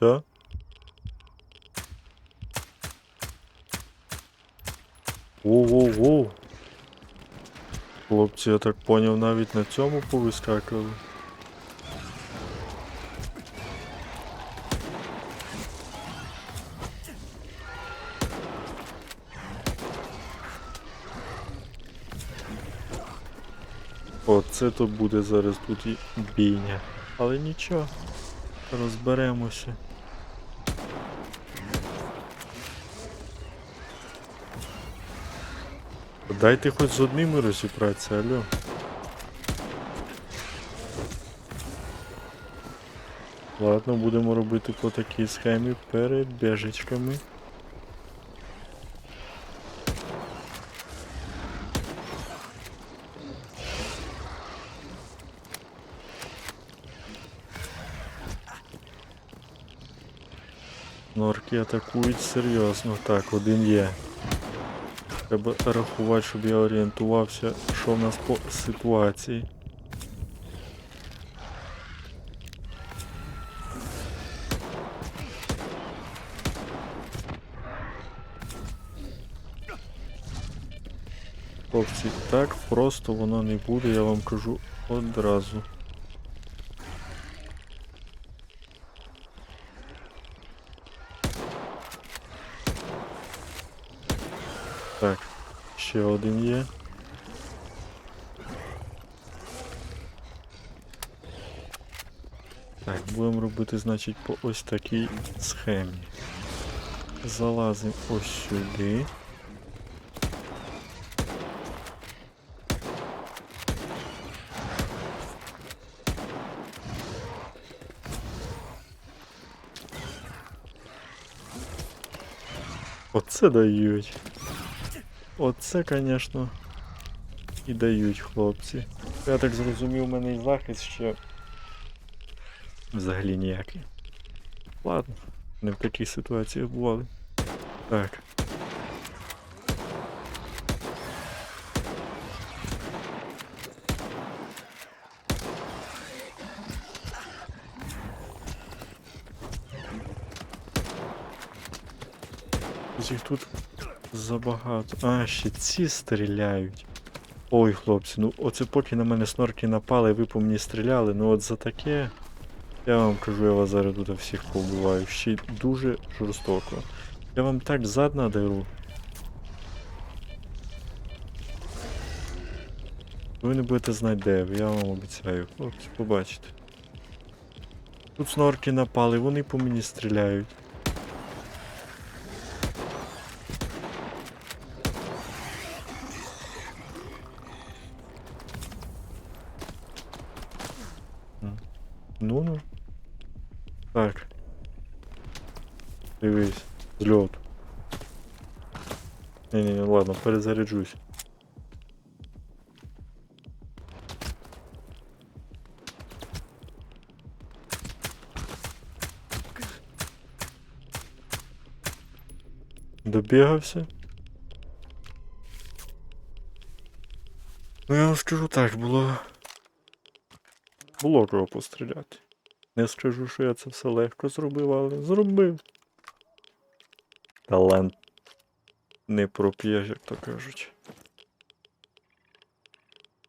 Все? Воу-воу-воу. Хлопці, я так поняв, навіть на цьому повискакали. Оце то буде зараз тут і бійня. Але нічого, розберемося. Дайте хоч з одними розібратися, алло. Ладно, будемо робити по такій схемі перед біжечками. Норки атакують серйозно. Так, один є. Треба рахувати, щоб я орієнтувався, що в нас по ситуації. Хлопці, так просто воно не буде, я вам кажу одразу. Так, ще один є. Так, будемо робити, значить, по ось такій схемі. Залазимо ось сюди. Оце дають. Оце, звісно, і дають хлопці. Я так зрозумів, у мене і захист ще взагалі ніякий. Ладно, не в таких ситуаціях бували. Так. Їх тут забагато. А, ще ці стріляють. Ой, хлопці, ну оце поки на мене снорки напали, ви по мені стріляли, ну от за таке. Я вам кажу, я вас зараз тут всіх повбиваю. Ще дуже жорстоко. Я вам так зад надару. Ви не будете знати де, я вам обіцяю. Хлопці, побачите. Тут снорки напали, вони по мені стріляють. Ну ну. Так. Дивись. Зльот. Не-не-не, ладно, перезаряджусь. Добігався. Ну я вам скажу так, було. Було постріляти. Не скажу, що я це все легко зробив, але зробив. Талант не проп'єш, як то кажуть.